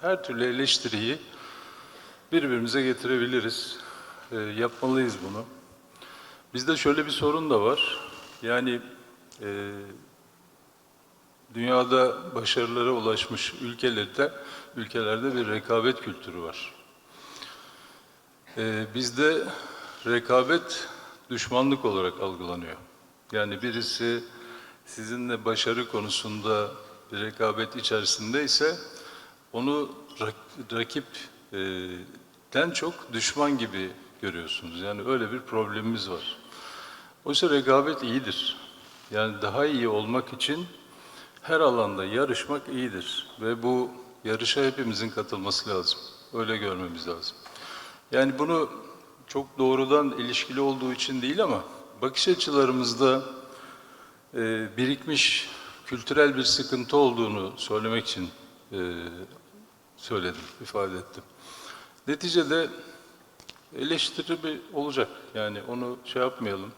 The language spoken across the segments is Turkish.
Her türlü eleştiriyi birbirimize getirebiliriz. E, yapmalıyız bunu. Bizde şöyle bir sorun da var. Yani e, dünyada başarılara ulaşmış ülkelerde ülkelerde bir rekabet kültürü var. E, bizde rekabet düşmanlık olarak algılanıyor. Yani birisi sizinle başarı konusunda bir rekabet içerisindeyse onu rak- rakipten çok düşman gibi görüyorsunuz. Yani öyle bir problemimiz var. Oysa rekabet iyidir. Yani daha iyi olmak için her alanda yarışmak iyidir. Ve bu yarışa hepimizin katılması lazım. Öyle görmemiz lazım. Yani bunu çok doğrudan ilişkili olduğu için değil ama bakış açılarımızda e, birikmiş kültürel bir sıkıntı olduğunu söylemek için e, söyledim, ifade ettim. Neticede eleştiri bir olacak. Yani onu şey yapmayalım,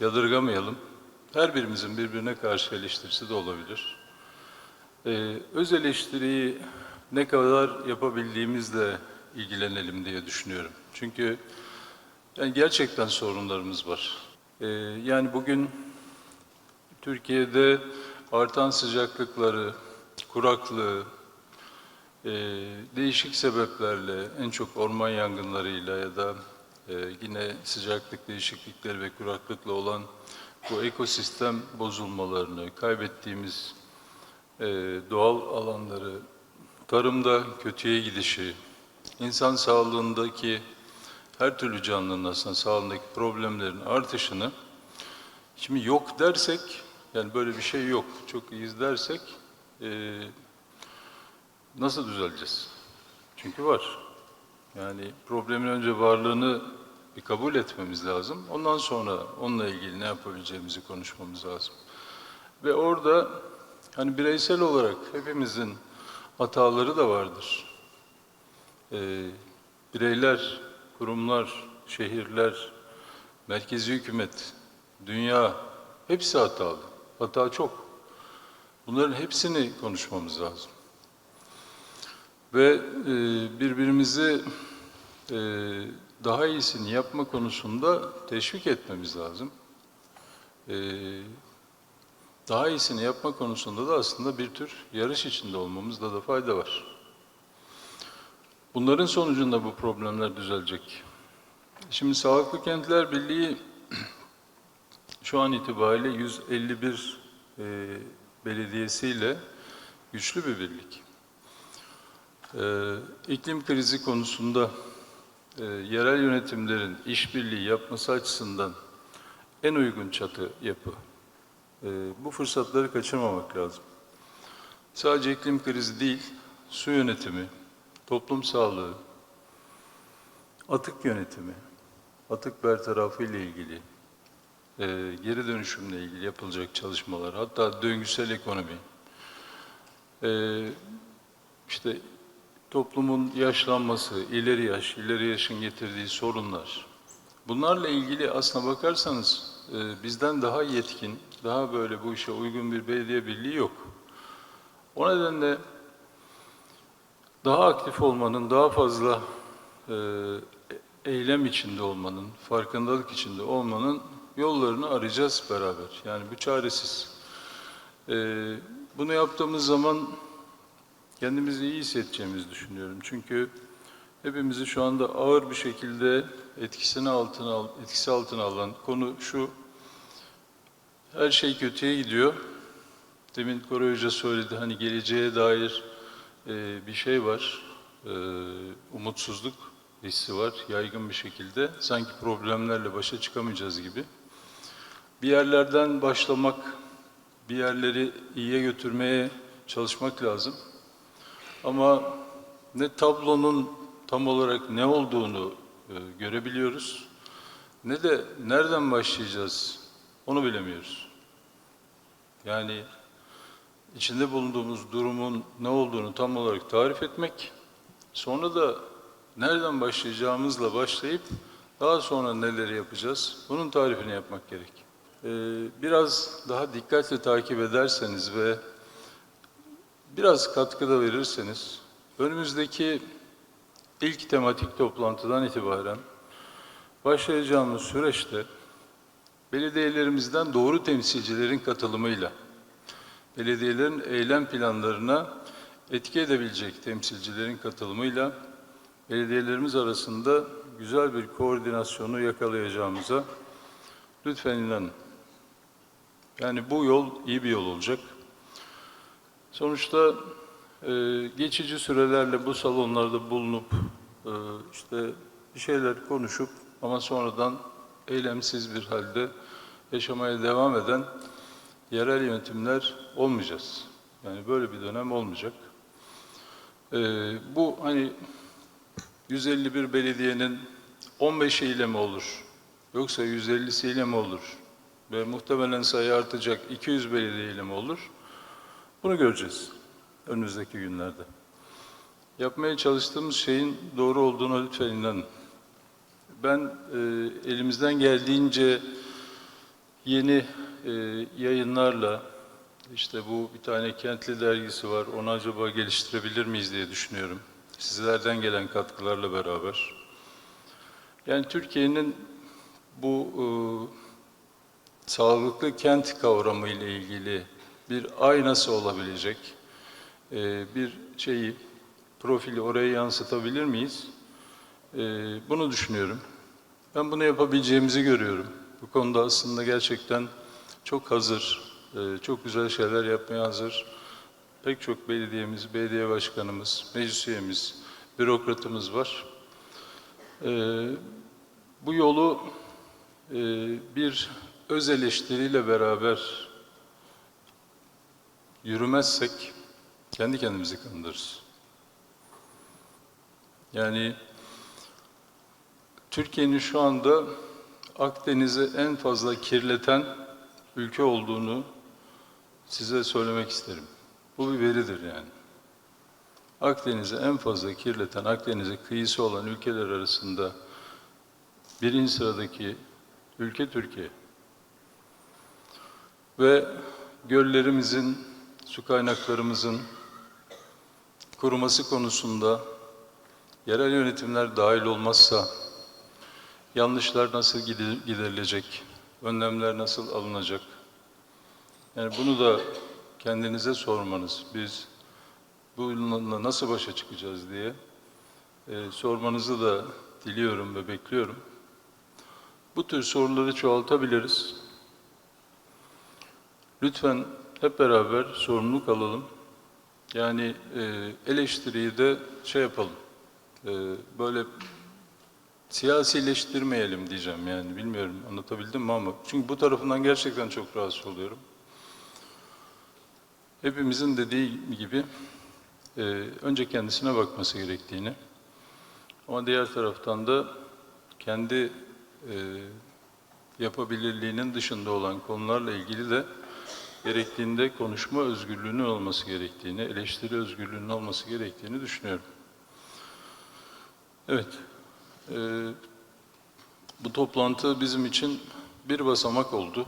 yadırgamayalım. Her birimizin birbirine karşı eleştirisi de olabilir. Ee, öz eleştiriyi ne kadar yapabildiğimizle ilgilenelim diye düşünüyorum. Çünkü yani gerçekten sorunlarımız var. Ee, yani bugün Türkiye'de artan sıcaklıkları, kuraklığı, e, değişik sebeplerle, en çok orman yangınlarıyla ya da e, yine sıcaklık değişiklikleri ve kuraklıkla olan bu ekosistem bozulmalarını, kaybettiğimiz e, doğal alanları, tarımda kötüye gidişi, insan sağlığındaki her türlü canlının aslında sağlığındaki problemlerin artışını şimdi yok dersek, yani böyle bir şey yok, çok iyiyiz dersek e, nasıl düzeleceğiz? Çünkü var. Yani problemin önce varlığını bir kabul etmemiz lazım. Ondan sonra onunla ilgili ne yapabileceğimizi konuşmamız lazım. Ve orada hani bireysel olarak hepimizin hataları da vardır. Ee, bireyler, kurumlar, şehirler, merkezi hükümet, dünya hepsi hatalı. Hata çok. Bunların hepsini konuşmamız lazım. Ve e, birbirimizi e, daha iyisini yapma konusunda teşvik etmemiz lazım. E, daha iyisini yapma konusunda da aslında bir tür yarış içinde olmamızda da fayda var. Bunların sonucunda bu problemler düzelecek. Şimdi Sağlıklı Kentler Birliği şu an itibariyle 151 e, belediyesiyle güçlü bir birlik. Ee, iklim krizi konusunda e, yerel yönetimlerin işbirliği yapması açısından en uygun çatı yapı. Ee, bu fırsatları kaçırmamak lazım. Sadece iklim krizi değil, su yönetimi, toplum sağlığı, atık yönetimi, atık bertarafı ile ilgili, e, geri dönüşümle ilgili yapılacak çalışmalar, hatta döngüsel ekonomi, e, işte toplumun yaşlanması, ileri yaş, ileri yaşın getirdiği sorunlar. Bunlarla ilgili aslına bakarsanız e, bizden daha yetkin, daha böyle bu işe uygun bir belediye birliği yok. O nedenle daha aktif olmanın, daha fazla e, eylem içinde olmanın, farkındalık içinde olmanın yollarını arayacağız beraber. Yani bu çaresiz. E, bunu yaptığımız zaman kendimizi iyi hissedeceğimizi düşünüyorum. Çünkü hepimizi şu anda ağır bir şekilde etkisini altına al, etkisi altına alan konu şu. Her şey kötüye gidiyor. Demin Koray Hoca söyledi hani geleceğe dair e, bir şey var. E, umutsuzluk hissi var yaygın bir şekilde. Sanki problemlerle başa çıkamayacağız gibi. Bir yerlerden başlamak, bir yerleri iyiye götürmeye çalışmak lazım. Ama ne tablonun tam olarak ne olduğunu e, görebiliyoruz, ne de nereden başlayacağız onu bilemiyoruz. Yani içinde bulunduğumuz durumun ne olduğunu tam olarak tarif etmek, sonra da nereden başlayacağımızla başlayıp daha sonra neleri yapacağız, bunun tarifini yapmak gerek. Ee, biraz daha dikkatle takip ederseniz ve biraz katkıda verirseniz önümüzdeki ilk tematik toplantıdan itibaren başlayacağımız süreçte belediyelerimizden doğru temsilcilerin katılımıyla belediyelerin eylem planlarına etki edebilecek temsilcilerin katılımıyla belediyelerimiz arasında güzel bir koordinasyonu yakalayacağımıza lütfen inanın. Yani bu yol iyi bir yol olacak. Sonuçta e, geçici sürelerle bu salonlarda bulunup e, işte bir şeyler konuşup ama sonradan eylemsiz bir halde yaşamaya devam eden yerel yönetimler olmayacağız. Yani böyle bir dönem olmayacak. E, bu hani 151 belediyenin 15'iyle mi olur? Yoksa 150'siyle mi olur? Ve muhtemelen sayı artacak 200 belediyeyle mi olur? Bunu göreceğiz önümüzdeki günlerde. Yapmaya çalıştığımız şeyin doğru olduğuna lütfen inanın. Ben e, elimizden geldiğince yeni e, yayınlarla, işte bu bir tane kentli dergisi var, onu acaba geliştirebilir miyiz diye düşünüyorum. Sizlerden gelen katkılarla beraber. Yani Türkiye'nin bu e, sağlıklı kent kavramı ile ilgili bir aynası olabilecek e, bir şeyi, profili oraya yansıtabilir miyiz? E, bunu düşünüyorum. Ben bunu yapabileceğimizi görüyorum. Bu konuda aslında gerçekten çok hazır, e, çok güzel şeyler yapmaya hazır. Pek çok belediyemiz, belediye başkanımız, meclis üyemiz, bürokratımız var. E, bu yolu e, bir öz eleştiriyle beraber yürümezsek kendi kendimizi kandırırız. Yani Türkiye'nin şu anda Akdeniz'i en fazla kirleten ülke olduğunu size söylemek isterim. Bu bir veridir yani. Akdeniz'i en fazla kirleten, Akdeniz'e kıyısı olan ülkeler arasında birinci sıradaki ülke Türkiye. Ve göllerimizin, su kaynaklarımızın kuruması konusunda yerel yönetimler dahil olmazsa yanlışlar nasıl gide- giderilecek, önlemler nasıl alınacak? Yani bunu da kendinize sormanız, biz bununla nasıl başa çıkacağız diye e, sormanızı da diliyorum ve bekliyorum. Bu tür soruları çoğaltabiliriz. Lütfen hep beraber sorumluluk alalım. Yani e, eleştiriyi de şey yapalım, e, böyle siyasileştirmeyelim diyeceğim yani bilmiyorum anlatabildim mi ama çünkü bu tarafından gerçekten çok rahatsız oluyorum. Hepimizin dediği gibi e, önce kendisine bakması gerektiğini ama diğer taraftan da kendi e, yapabilirliğinin dışında olan konularla ilgili de gerektiğinde konuşma özgürlüğünün olması gerektiğini, eleştiri özgürlüğünün olması gerektiğini düşünüyorum. Evet, e, bu toplantı bizim için bir basamak oldu.